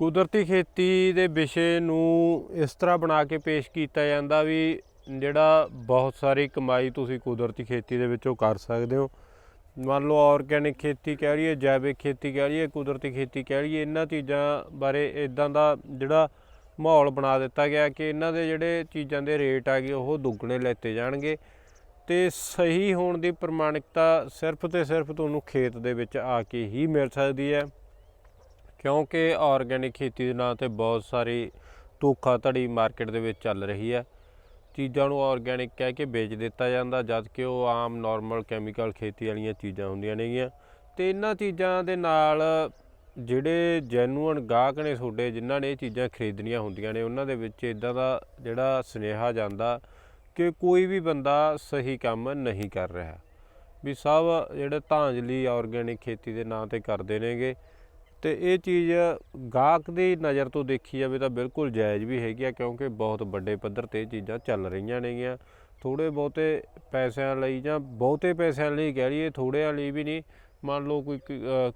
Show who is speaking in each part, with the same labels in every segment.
Speaker 1: ਕੁਦਰਤੀ ਖੇਤੀ ਦੇ ਵਿਸ਼ੇ ਨੂੰ ਇਸ ਤਰ੍ਹਾਂ ਬਣਾ ਕੇ ਪੇਸ਼ ਕੀਤਾ ਜਾਂਦਾ ਵੀ ਜਿਹੜਾ ਬਹੁਤ ਸਾਰੀ ਕਮਾਈ ਤੁਸੀਂ ਕੁਦਰਤੀ ਖੇਤੀ ਦੇ ਵਿੱਚੋਂ ਕਰ ਸਕਦੇ ਹੋ। ਮੰਨ ਲਓ ਆਰਗੈਨਿਕ ਖੇਤੀ ਕਹਿ ਲਈਏ, ਜੈਵਿਕ ਖੇਤੀ ਕਹਿ ਲਈਏ, ਕੁਦਰਤੀ ਖੇਤੀ ਕਹਿ ਲਈਏ, ਇਹਨਾਂ ਚੀਜ਼ਾਂ ਬਾਰੇ ਇਦਾਂ ਦਾ ਜਿਹੜਾ ਮਾਹੌਲ ਬਣਾ ਦਿੱਤਾ ਗਿਆ ਕਿ ਇਹਨਾਂ ਦੇ ਜਿਹੜੇ ਚੀਜ਼ਾਂ ਦੇ ਰੇਟ ਆ ਗਏ, ਉਹ ਦੁੱਗਣੇ ਲੈਤੇ ਜਾਣਗੇ ਤੇ ਸਹੀ ਹੋਣ ਦੀ ਪ੍ਰਮਾਣਿਕਤਾ ਸਿਰਫ ਤੇ ਸਿਰਫ ਤੁਹਾਨੂੰ ਖੇਤ ਦੇ ਵਿੱਚ ਆ ਕੇ ਹੀ ਮਿਲ ਸਕਦੀ ਹੈ। ਕਿਉਂਕਿ ਆਰਗੈਨਿਕ ਖੇਤੀ ਦੇ ਨਾਂ ਤੇ ਬਹੁਤ ਸਾਰੀ ਧੋਖਾਧੜੀ ਮਾਰਕੀਟ ਦੇ ਵਿੱਚ ਚੱਲ ਰਹੀ ਹੈ। ਚੀਜ਼ਾਂ ਨੂੰ ਆਰਗੈਨਿਕ ਕਹਿ ਕੇ ਵੇਚ ਦਿੱਤਾ ਜਾਂਦਾ, ਜਦ ਕਿ ਉਹ ਆਮ ਨਾਰਮਲ ਕੈਮੀਕਲ ਖੇਤੀ ਵਾਲੀਆਂ ਚੀਜ਼ਾਂ ਹੁੰਦੀਆਂ ਨੇਗੀਆਂ। ਤੇ ਇਹਨਾਂ ਚੀਜ਼ਾਂ ਦੇ ਨਾਲ ਜਿਹੜੇ ਜੈਨੂਅਨ ਗਾਹਕ ਨੇ ਤੁਹਾਡੇ, ਜਿਨ੍ਹਾਂ ਨੇ ਇਹ ਚੀਜ਼ਾਂ ਖਰੀਦਣੀਆਂ ਹੁੰਦੀਆਂ ਨੇ, ਉਹਨਾਂ ਦੇ ਵਿੱਚ ਇਦਾਂ ਦਾ ਜਿਹੜਾ ਸੁਨੇਹਾ ਜਾਂਦਾ ਕਿ ਕੋਈ ਵੀ ਬੰਦਾ ਸਹੀ ਕੰਮ ਨਹੀਂ ਕਰ ਰਿਹਾ। ਵੀ ਸਭ ਜਿਹੜੇ ਧਾਂਜਲੀ ਆਰਗੈਨਿਕ ਖੇਤੀ ਦੇ ਨਾਂ ਤੇ ਕਰਦੇ ਨੇਗੇ। ਤੇ ਇਹ ਚੀਜ਼ ਗਾਹਕ ਦੀ ਨਜ਼ਰ ਤੋਂ ਦੇਖੀ ਜਾਵੇ ਤਾਂ ਬਿਲਕੁਲ ਜਾਇਜ਼ ਵੀ ਹੈਗੀ ਆ, ਕਿਉਂਕਿ ਬਹੁਤ ਵੱਡੇ ਪੱਧਰ ਤੇ ਇਹ ਚੀਜ਼ਾਂ ਚੱਲ ਰਹੀਆਂ ਨੇਗੀਆਂ। ਥੋੜੇ ਬਹੁਤੇ ਪੈਸਿਆਂ ਲਈ ਜਾਂ ਬਹੁਤੇ ਪੈਸਿਆਂ ਲਈ ਕਹਿ ਲਈਏ, ਥੋੜਿਆਂ ਲਈ ਵੀ ਨਹੀਂ। ਮੰਨ ਲਓ ਕੋਈ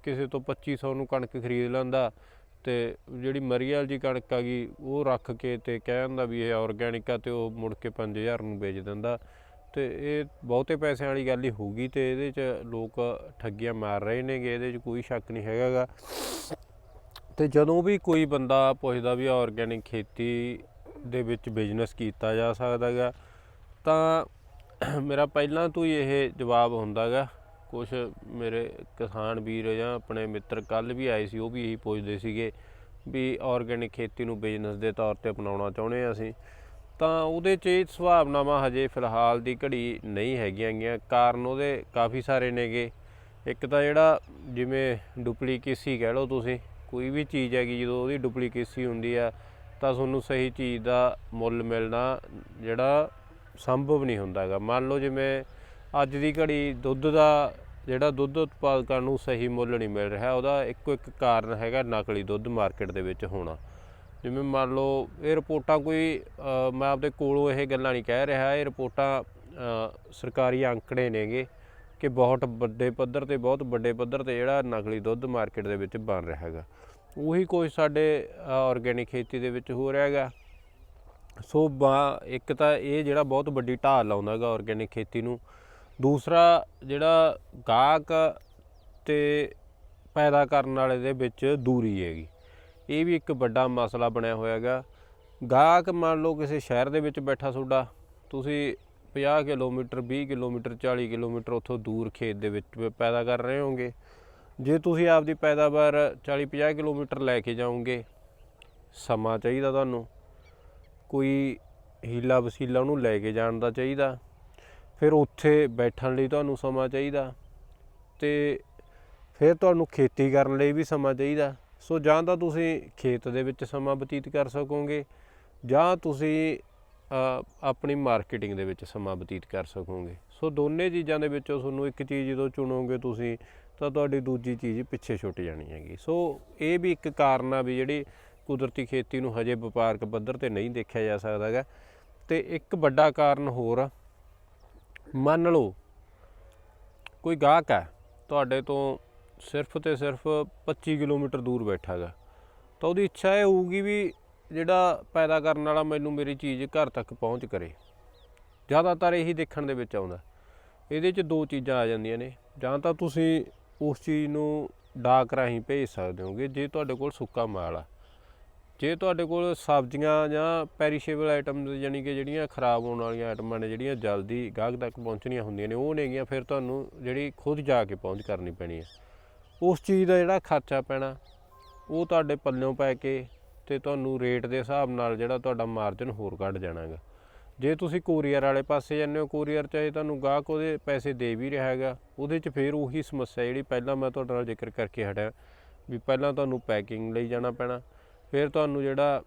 Speaker 1: ਕਿਸੇ ਤੋਂ 2500 ਨੂੰ ਕਣਕ ਖਰੀਦ ਲੈਂਦਾ ਤੇ ਜਿਹੜੀ ਮਰੀਅਲ ਜੀ ਕਣਕ ਆ ਗਈ, ਉਹ ਰੱਖ ਕੇ ਤੇ ਕਹਿ ਦਿੰਦਾ ਵੀ ਇਹ ਆਰਗੈਨਿਕ ਆ ਤੇ ਉਹ ਮੁੜ ਕੇ 5000 ਨੂੰ ਵੇਚ ਦਿੰਦਾ। ਤੇ ਇਹ ਬਹੁਤੇ ਪੈਸਿਆਂ ਵਾਲੀ ਗੱਲ ਹੀ ਹੋਊਗੀ ਤੇ ਇਹਦੇ 'ਚ ਲੋਕ ਠੱਗੀਆਂ ਮਾਰ ਰਹੇ ਨੇਗੇ, ਇਹਦੇ 'ਚ ਕੋਈ ਸ਼ੱਕ ਨਹੀਂ ਹੈਗਾਗਾ। ਤੇ ਜਦੋਂ ਵੀ ਕੋਈ ਬੰਦਾ ਪੁੱਛਦਾ ਵੀ ਆਰਗੈਨਿਕ ਖੇਤੀ ਦੇ ਵਿੱਚ ਬਿਜ਼ਨਸ ਕੀਤਾ ਜਾ ਸਕਦਾਗਾ, ਤਾਂ ਮੇਰਾ ਪਹਿਲਾਂ ਤੋਂ ਹੀ ਇਹ ਜਵਾਬ ਹੁੰਦਾਗਾ। ਕੁਝ ਮੇਰੇ ਕਿਸਾਨ ਵੀਰ ਜਾਂ ਆਪਣੇ ਮਿੱਤਰ ਕੱਲ ਵੀ ਆਏ ਸੀ, ਉਹ ਵੀ ਇਹੀ ਪੁੱਛਦੇ ਸੀਗੇ ਵੀ ਆਰਗੈਨਿਕ ਖੇਤੀ ਨੂੰ ਬਿਜ਼ਨਸ ਦੇ ਤੌਰ ਤੇ ਅਪਣਾਉਣਾ ਚਾਹੁੰਦੇ ਆ ਅਸੀਂ। ਤਾਂ ਉਹਦੇ 'ਚ ਇਹ ਸੁਭਾਵਨਾਵਾਂ ਹਜੇ ਫਿਲਹਾਲ ਦੀ ਘੜੀ ਨਹੀਂ ਹੈਗੀਆਂ ਗੀਆਂ। ਕਾਰਨ ਉਹਦੇ ਕਾਫੀ ਸਾਰੇ ਨੇਗੇ। ਇੱਕ ਤਾਂ ਜਿਹੜਾ ਜਿਵੇਂ ਡੁਪਲੀਕੇਸੀ ਕਹਿ ਲਓ ਤੁਸੀਂ, ਕੋਈ ਵੀ ਚੀਜ਼ ਹੈਗੀ, ਜਦੋਂ ਉਹਦੀ ਡੁਪਲੀਕੇਸੀ ਹੁੰਦੀ ਆ, ਤਾਂ ਤੁਹਾਨੂੰ ਸਹੀ ਚੀਜ਼ ਦਾ ਮੁੱਲ ਮਿਲਣਾ ਜਿਹੜਾ ਸੰਭਵ ਨਹੀਂ ਹੁੰਦਾਗਾ ਮੰਨ ਲਓ ਜਿਵੇਂ ਅੱਜ ਦੀ ਘੜੀ ਦੁੱਧ ਦਾ ਜਿਹੜਾ ਦੁੱਧ ਉਤਪਾਦਕਾਂ ਨੂੰ ਸਹੀ ਮੁੱਲ ਨਹੀਂ ਮਿਲ ਰਿਹਾ, ਉਹਦਾ ਇੱਕੋ ਇੱਕ ਕਾਰਨ ਹੈਗਾ ਨਕਲੀ ਦੁੱਧ ਮਾਰਕੀਟ ਦੇ ਵਿੱਚ ਹੋਣਾ। ਜਿਵੇਂ ਮੰਨ ਲਓ ਇਹ ਰਿਪੋਰਟਾਂ ਕੋਈ ਮੈਂ ਆਪਦੇ ਕੋਲੋਂ ਇਹ ਗੱਲਾਂ ਨਹੀਂ ਕਹਿ ਰਿਹਾ। ਇਹ ਰਿਪੋਰਟਾਂ ਸਰਕਾਰੀ ਅੰਕੜੇ ਨੇਗੇ ਕਿ ਬਹੁਤ ਵੱਡੇ ਪੱਧਰ ਤੇ, ਬਹੁਤ ਵੱਡੇ ਪੱਧਰ ਤੇ ਜਿਹੜਾ ਨਕਲੀ ਦੁੱਧ ਮਾਰਕੀਟ ਦੇ ਵਿੱਚ ਬਣ ਰਿਹਾ ਹੈਗਾ। ਉਹੀ ਕੁਝ ਸਾਡੇ ਆਰਗੈਨਿਕ ਖੇਤੀ ਦੇ ਵਿੱਚ ਹੋ ਰਿਹਾ ਹੈਗਾ। ਸੋ ਬਾ, ਇੱਕ ਤਾਂ ਇਹ ਜਿਹੜਾ ਬਹੁਤ ਵੱਡੀ ਢਾਲ ਲਾਉਂਦਾ ਹੈਗਾ ਆਰਗੈਨਿਕ ਖੇਤੀ ਨੂੰ। ਦੂਸਰਾ ਜਿਹੜਾ ਗਾਹਕ ਤੇ ਪੈਦਾ ਕਰਨ ਵਾਲੇ ਦੇ ਵਿੱਚ ਦੂਰੀ ਹੈਗੀ। ਇਹ ਵੀ ਇੱਕ ਵੱਡਾ ਮਸਲਾ ਬਣਿਆ ਹੋਇਆ ਹੈਗਾ। ਗਾਹਕ ਮੰਨ ਲਓ ਕਿਸੇ ਸ਼ਹਿਰ ਦੇ ਵਿੱਚ ਬੈਠਾ ਤੁਹਾਡਾ, ਤੁਸੀਂ 50 ਕਿਲੋਮੀਟਰ 20 ਕਿਲੋਮੀਟਰ 40 ਕਿਲੋਮੀਟਰ ਉੱਥੋਂ ਦੂਰ ਖੇਤ ਦੇ ਵਿੱਚ ਪੈਦਾ ਕਰ ਰਹੇ ਹੋਗੇ ਜੇ ਤੁਸੀਂ ਆਪਦੀ ਪੈਦਾਵਾਰ 40 50 ਕਿਲੋਮੀਟਰ ਲੈ ਕੇ ਜਾਓਗੇ, ਸਮਾਂ ਚਾਹੀਦਾ ਤੁਹਾਨੂੰ। ਕੋਈ ਹੀਲਾ ਵਸੀਲਾ ਉਹਨੂੰ ਲੈ ਕੇ ਜਾਣ ਦਾ ਚਾਹੀਦਾ। ਫਿਰ ਉੱਥੇ ਬੈਠਣ ਲਈ ਤੁਹਾਨੂੰ ਸਮਾਂ ਚਾਹੀਦਾ। ਤੇ ਫਿਰ ਤੁਹਾਨੂੰ ਖੇਤੀ ਕਰਨ ਲਈ ਵੀ ਸਮਾਂ ਚਾਹੀਦਾ। ਸੋ ਜਾਂ ਤਾਂ ਤੁਸੀਂ ਖੇਤ ਦੇ ਵਿੱਚ ਸਮਾਂ ਬਤੀਤ ਕਰ ਸਕੋਗੇ, ਜਾਂ ਤੁਸੀਂ ਆਪਣੀ ਮਾਰਕੀਟਿੰਗ ਦੇ ਵਿੱਚ ਸਮਾਂ ਬਤੀਤ ਕਰ ਸਕੋਗੇ। ਸੋ ਦੋਨੇ ਚੀਜ਼ਾਂ ਦੇ ਵਿੱਚੋਂ ਤੁਹਾਨੂੰ ਇੱਕ ਚੀਜ਼ ਜਦੋਂ ਚੁਣੋਗੇ ਤੁਸੀਂ, ਤਾਂ ਤੁਹਾਡੀ ਦੂਜੀ ਚੀਜ਼ ਪਿੱਛੇ ਛੁੱਟ ਜਾਣੀ ਹੈਗੀ। ਸੋ ਇਹ ਵੀ ਇੱਕ ਕਾਰਨ ਆ ਵੀ ਜਿਹੜੀ ਕੁਦਰਤੀ ਖੇਤੀ ਨੂੰ ਹਜੇ ਵਪਾਰਕ ਪੱਧਰ ਤੇ ਨਹੀਂ ਦੇਖਿਆ ਜਾ ਸਕਦਾ ਹੈਗਾ। ਤੇ ਇੱਕ ਵੱਡਾ ਕਾਰਨ ਹੋਰ ਆ, ਮੰਨ ਲਓ, ਕੋਈ ਗਾਹਕ ਹੈ ਤੁਹਾਡੇ ਤੋਂ ਸਿਰਫ ਤੇ ਸਿਰਫ 25 ਕਿਲੋਮੀਟਰ ਦੂਰ ਬੈਠਾ ਹੈਗਾ ਤਾਂ ਉਹਦੀ ਇੱਛਾ ਇਹ ਹੋਊਗੀ ਵੀ ਜਿਹੜਾ ਪੈਦਾ ਕਰਨ ਵਾਲਾ ਮੈਨੂੰ ਮੇਰੀ ਚੀਜ਼ ਘਰ ਤੱਕ ਪਹੁੰਚ ਕਰੇ। ਜ਼ਿਆਦਾਤਰ ਇਹੀ ਦੇਖਣ ਦੇ ਵਿੱਚ ਆਉਂਦਾ। ਇਹਦੇ 'ਚ ਦੋ ਚੀਜ਼ਾਂ ਆ ਜਾਂਦੀਆਂ ਨੇ। ਜਾਂ ਤਾਂ ਤੁਸੀਂ ਉਸ ਚੀਜ਼ ਨੂੰ ਡਾਕ ਰਾਹੀਂ ਭੇਜ ਸਕਦੇ ਹੋਗੇ, ਜੇ ਤੁਹਾਡੇ ਕੋਲ ਸੁੱਕਾ ਮਾਲ ਆ। ਜੇ ਤੁਹਾਡੇ ਕੋਲ ਸਬਜ਼ੀਆਂ ਜਾਂ ਪੈਰੀਸ਼ੇਬਲ ਆਈਟਮਸ ਯਾਨੀ ਕਿ ਜਿਹੜੀਆਂ ਖਰਾਬ ਹੋਣ ਵਾਲੀਆਂ ਆਈਟਮਾਂ ਨੇ, ਜਿਹੜੀਆਂ ਜਲਦੀ ਗਾਹਕ ਤੱਕ ਪਹੁੰਚਣੀਆਂ ਹੁੰਦੀਆਂ ਨੇ, ਉਹ ਨੇਗੀਆਂ, ਫਿਰ ਤੁਹਾਨੂੰ ਜਿਹੜੀ ਖੁਦ ਜਾ ਕੇ ਪਹੁੰਚ ਕਰਨੀ ਪੈਣੀ ਹੈ ਉਸ ਚੀਜ਼ ਦਾ ਜਿਹੜਾ ਖਰਚਾ ਪੈਣਾ, ਉਹ ਤੁਹਾਡੇ ਪੱਲਿਓਂ ਪੈ ਕੇ ਤੇ ਤੁਹਾਨੂੰ ਰੇਟ ਦੇ ਹਿਸਾਬ ਨਾਲ ਜਿਹੜਾ ਤੁਹਾਡਾ ਮਾਰਜਨ ਹੋਰ ਘਟ ਜਾਣਾਗਾ। ਜੇ ਤੁਸੀਂ ਕੋਰੀਅਰ ਵਾਲੇ ਪਾਸੇ ਜਾਂਦੇ ਹੋ ਕੋਰੀਅਰ ਚਾਹੇ ਤੁਹਾਨੂੰ ਗਾਹਕ ਉਹਦੇ ਪੈਸੇ ਦੇ ਵੀ ਰਿਹਾ ਹੈਗਾ, ਉਹਦੇ 'ਚ ਫਿਰ ਉਹੀ ਸਮੱਸਿਆ ਜਿਹੜੀ ਪਹਿਲਾਂ ਮੈਂ ਤੁਹਾਡੇ ਨਾਲ ਜ਼ਿਕਰ ਕਰਕੇ ਹਟਿਆ, ਵੀ ਪਹਿਲਾਂ ਤੁਹਾਨੂੰ ਪੈਕਿੰਗ ਲਈ ਜਾਣਾ ਪੈਣਾ, ਫਿਰ ਤੁਹਾਨੂੰ ਜਿਹੜਾ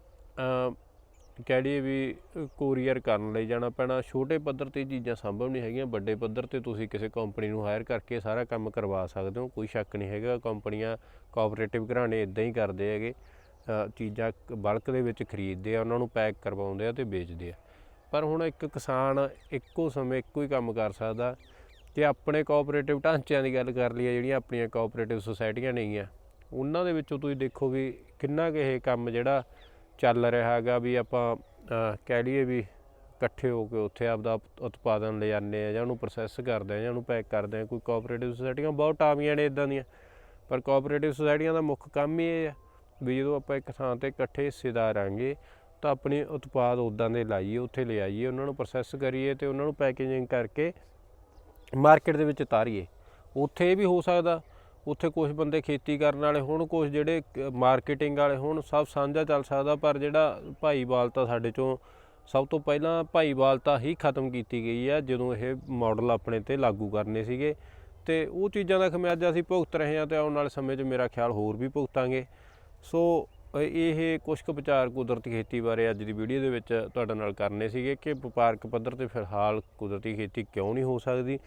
Speaker 1: ਕਹਿ ਲਈਏ ਵੀ ਕੋਰੀਅਰ ਕਰਨ ਲਈ ਜਾਣਾ ਪੈਣਾ। ਛੋਟੇ ਪੱਧਰ ਤੇ ਚੀਜ਼ਾਂ ਸੰਭਵ ਨਹੀਂ ਹੈਗੀਆਂ। ਵੱਡੇ ਪੱਧਰ ਤੇ ਤੁਸੀਂ ਕਿਸੇ ਕੰਪਨੀ ਨੂੰ ਹਾਇਰ ਕਰਕੇ ਸਾਰਾ ਕੰਮ ਕਰਵਾ ਸਕਦੇ ਹੋ। ਕੋਈ ਸ਼ੱਕ ਨਹੀਂ ਹੈਗਾ। ਕੰਪਨੀਆਂ ਕੋਆਪਰੇਟਿਵ ਘਰਾਣੇ ਇਦਾਂ ਹੀ ਕਰਦੇ ਹੈਗੇ। ਅ, ਚੀਜ਼ਾਂ ਬਲਕ ਦੇ ਵਿੱਚ ਖਰੀਦਦੇ ਆ ਉਹਨਾਂ ਨੂੰ ਪੈਕ ਕਰਵਾਉਂਦੇ ਆ ਤੇ ਵੇਚਦੇ ਆ। ਪਰ ਹੁਣ ਇੱਕ ਕਿਸਾਨ ਇੱਕੋ ਸਮੇਂ ਇੱਕੋ ਹੀ ਕੰਮ ਕਰ ਸਕਦਾ ਜੇ ਆਪਣੇ ਕੋਆਪਰੇਟਿਵ ਢਾਂਚਿਆਂ ਦੀ ਗੱਲ ਕਰ ਲਈਏ ਜਿਹੜੀਆਂ ਆਪਣੀਆਂ ਕੋਆਪਰੇਟਿਵ ਸੁਸਾਇਟੀਆਂ ਨੇਗੀਆਂ ਉਹਨਾਂ ਦੇ ਵਿੱਚੋਂ ਤੁਸੀਂ ਦੇਖੋ ਵੀ ਕਿੰਨਾ ਕੁ ਇਹ ਕੰਮ ਜਿਹੜਾ ਚੱਲ ਰਿਹਾ ਹੈਗਾ ਵੀ ਆਪਾਂ ਕਹਿ ਲਈਏ ਵੀ ਇਕੱਠੇ ਹੋ ਕੇ ਉੱਥੇ ਆਪਦਾ ਉਤ- ਉਤਪਾਦਨ ਲੈ ਜਾਂਦੇ ਆ ਜਾਂ ਉਹਨੂੰ ਪ੍ਰੋਸੈਸ ਕਰਦੇ ਆ ਜਾਂ ਉਹਨੂੰ ਪੈਕ ਕਰਦੇ ਆ, ਕੋਈ ਕੋਆਪਰੇਟਿਵ ਸੁਸਾਇਟੀਆਂ ਬਹੁਤ ਆਵੀਆਂ ਨੇ ਇਦਾਂ ਦੀਆਂ, ਪਰ ਕੋਆਪਰੇਟਿਵ ਸੁਸਾਇਟੀਆਂ ਦਾ ਮੁੱਖ ਕੰਮ ਹੀ ਇਹ ਆ ਵੀ ਜਦੋਂ ਆਪਾਂ ਇੱਕ ਥਾਂ ਤੇ ਇਕੱਠੇ ਹਿੱਸੇਦਾਰ ਆਂਗੇ ਤਾਂ ਆਪਣੇ ਉਤਪਾਦ ਉਦਾਂ ਦੇ ਲਾਈਏ, ਉੱਥੇ ਲੈ ਆਈਏ, ਉਹਨਾਂ ਨੂੰ ਪ੍ਰੋਸੈਸ ਕਰੀਏ ਤੇ ਉਹਨਾਂ ਨੂੰ ਪੈਕੇਜਿੰਗ ਕਰਕੇ ਮਾਰਕੀਟ ਦੇ ਵਿੱਚ ਉਤਾਰੀਏ। ਉੱਥੇ ਇਹ ਵੀ ਹੋ ਸਕਦਾ ਉੱਥੇ ਕੁਝ ਬੰਦੇ ਖੇਤੀ ਕਰਨ ਵਾਲੇ ਹੋਣ ਕੁਝ ਜਿਹੜੇ ਮਾਰਕੀਟਿੰਗ ਵਾਲੇ ਹੋਣ, ਸਭ ਸਾਂਝਾ ਚੱਲ ਸਕਦਾ, ਪਰ ਜਿਹੜਾ ਭਾਈਵਾਲਤਾ ਸਾਡੇ ਚੋਂ, ਸਭ ਤੋਂ ਪਹਿਲਾਂ ਭਾਈਵਾਲਤਾ ਹੀ ਖਤਮ ਕੀਤੀ ਗਈ ਹੈ, ਜਦੋਂ ਇਹ ਮਾਡਲ ਆਪਣੇ ਤੇ ਲਾਗੂ ਕਰਨੇ ਸੀਗੇ। ਤੇ ਉਹ ਚੀਜ਼ਾਂ ਦਾ ਖਮਿਆਜਾ ਅਸੀਂ ਭੁਗਤ ਰਹੇ ਹਾਂ ਤੇ ਆਉਣ ਵਾਲੇ ਸਮੇਂ 'ਚ ਮੇਰਾ ਖਿਆਲ ਹੋਰ ਵੀ ਭੁਗਤਾਂਗੇ। ਸੋ ਇਹ ਕੁਝ ਕੁ ਵਿਚਾਰ ਕੁਦਰਤੀ ਖੇਤੀ ਬਾਰੇ ਅੱਜ ਦੀ ਵੀਡੀਓ ਦੇ ਵਿੱਚ ਤੁਹਾਡੇ ਨਾਲ ਕਰਨੇ ਸੀਗੇ ਕਿ ਵਪਾਰਕ ਪੱਧਰ ਤੇ ਫਿਲਹਾਲ ਕੁਦਰਤੀ ਖੇਤੀ ਕਿਉਂ ਨਹੀਂ ਹੋ ਸਕਦੀ?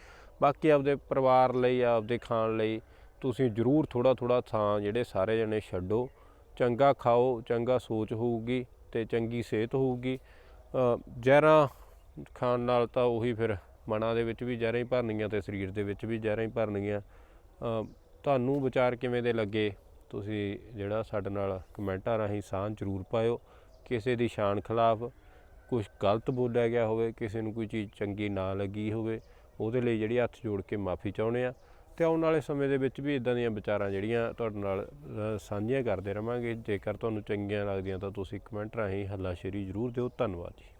Speaker 1: ਬਾਕੀ ਆਪਦੇ ਪਰਿਵਾਰ ਲਈ, ਆਪਦੇ ਖਾਣ ਲਈ ਤੁਸੀਂ ਜ਼ਰੂਰ ਥੋੜਾ ਥੋੜਾ ਥਾਂ ਜਿਹੜੇ ਸਾਰੇ ਜਣੇ ਛੱਡੋ। ਚੰਗਾ ਖਾਓ, ਚੰਗਾ ਸੋਚ ਹੋਊਗੀ ਤੇ ਚੰਗੀ ਸਿਹਤ ਹੋਊਗੀ। ਜ਼ਹਿਰਾਂ ਖਾਣ ਨਾਲ ਤਾਂ ਉਹੀ ਫਿਰ ਮਨਾਂ ਦੇ ਵਿੱਚ ਵੀ ਜ਼ਹਿਰਾਂ ਹੀ ਭਰਨਗੀਆਂ ਤੇ ਸਰੀਰ ਦੇ ਵਿੱਚ ਵੀ ਜ਼ਹਿਰਾਂ ਹੀ ਭਰਨਗੀਆਂ ਤੁਹਾਨੂੰ ਵਿਚਾਰ ਕਿਵੇਂ ਦੇ ਲੱਗੇ? ਤੁਸੀਂ ਜਿਹੜਾ ਸਾਡੇ ਨਾਲ ਕਮੈਂਟਾਂ ਰਾਹੀਂ ਸਾਂਝ ਜ਼ਰੂਰ ਪਾਇਓ। ਕਿਸੇ ਦੀ ਸ਼ਾਨ ਖਿਲਾਫ ਕੁਝ ਗਲਤ ਬੋਲਿਆ ਗਿਆ ਹੋਵੇ, ਕਿਸੇ ਨੂੰ ਕੋਈ ਚੀਜ਼ ਚੰਗੀ ਨਾ ਲੱਗੀ ਹੋਵੇ, ਉਹਦੇ ਲਈ ਜਿਹੜੀ ਹੱਥ ਜੋੜ ਕੇ ਮਾਫੀ ਚਾਹੁੰਦੇ ਆ ਤੇ ਆਉਣ ਵਾਲੇ ਸਮੇਂ ਦੇ ਵਿੱਚ ਵੀ ਇਦਾਂ ਦੀਆਂ ਵਿਚਾਰਾਂ ਜਿਹੜੀਆਂ ਤੁਹਾਡੇ ਨਾਲ ਸਾਂਝੀਆਂ ਕਰਦੇ ਰਵਾਂਗੇ। ਜੇਕਰ ਤੁਹਾਨੂੰ ਚੰਗੀਆਂ ਲੱਗਦੀਆਂ ਤਾਂ ਤੁਸੀਂ ਕਮੈਂਟ ਰਾਹੀਂ ਹੱਲਾਸ਼ੇਰੀ ਜ਼ਰੂਰ ਦਿਓ। ਧੰਨਵਾਦ ਜੀ।